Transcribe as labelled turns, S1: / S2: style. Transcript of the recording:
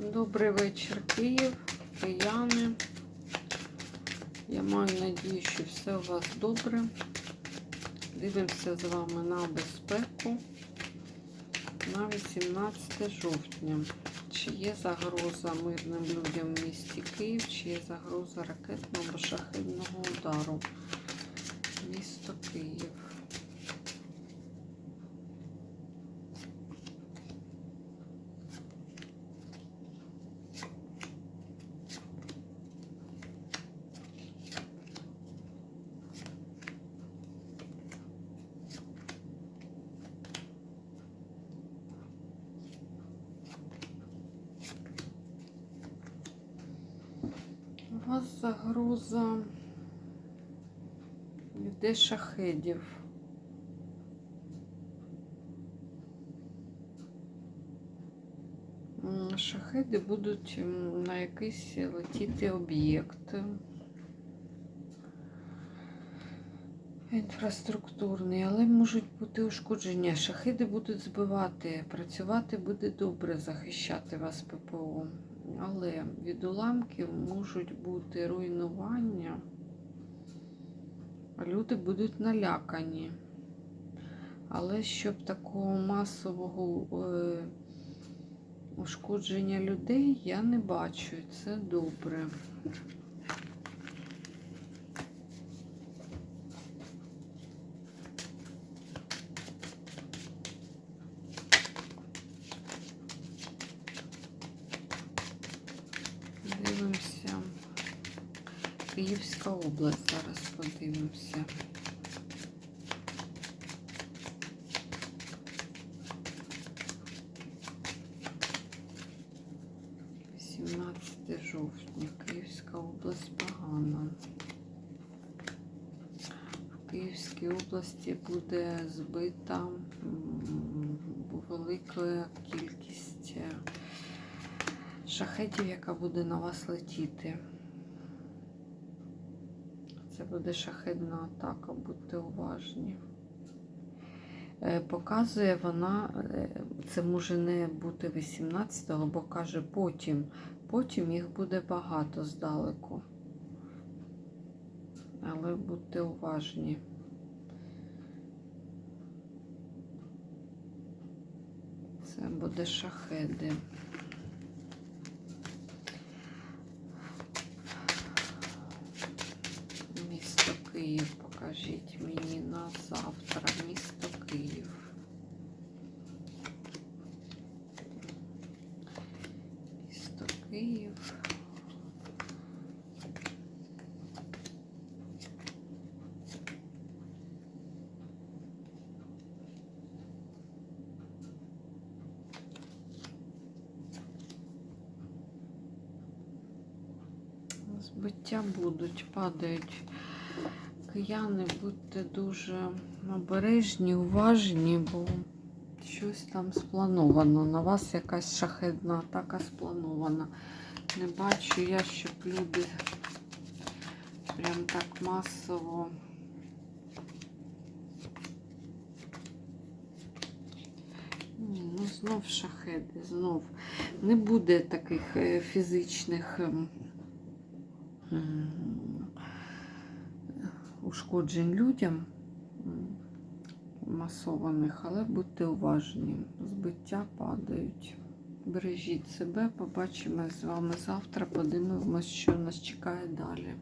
S1: Добрий вечір, Київ, кияни. Я маю надію, що все у вас добре. Дивимося з вами на безпеку на 18 жовтня. Чи є загроза мирним людям в місті Київ, чи є загроза ракетного або шахедного удару? Місто Київ. У вас загроза йде шахедів. Шахеди будуть на якийсь летіти об'єкт. Інфраструктурний, але можуть бути ушкодження. Шахиди будуть збивати, працювати буде добре, захищати вас ППО. Але від уламків можуть бути руйнування. Люди будуть налякані. Але щоб такого масового е, ушкодження людей я не бачу. Це добре. Дивимося. Київська область. Зараз подивимося. Сімнадцяте жовтня. Київська область погана. В Київській області буде збита велика кількість е, шахетів, яка буде на вас летіти. Це буде шахедна атака, будьте уважні. Е, Показує вона, е, це може не бути 18-го, бо каже потім. Потім їх буде багато здалеку. Але будьте уважні. Це буде шахеди. Київ, покажіть мені на завтра. Місто Київ. Місто Київ. Збиття будуть, падають. Кияни, будьте дуже обережні, уважні, бо щось там сплановано. На вас якась шахедна атака спланована. Не бачу я, щоб люди прям так масово. Ну знов шахеди, знов. Не буде таких е, фізичних. Ушкоджень людям масованих, але будьте уважні, збиття падають. Бережіть себе, побачимо з вами завтра, Подивимось, що нас чекає далі.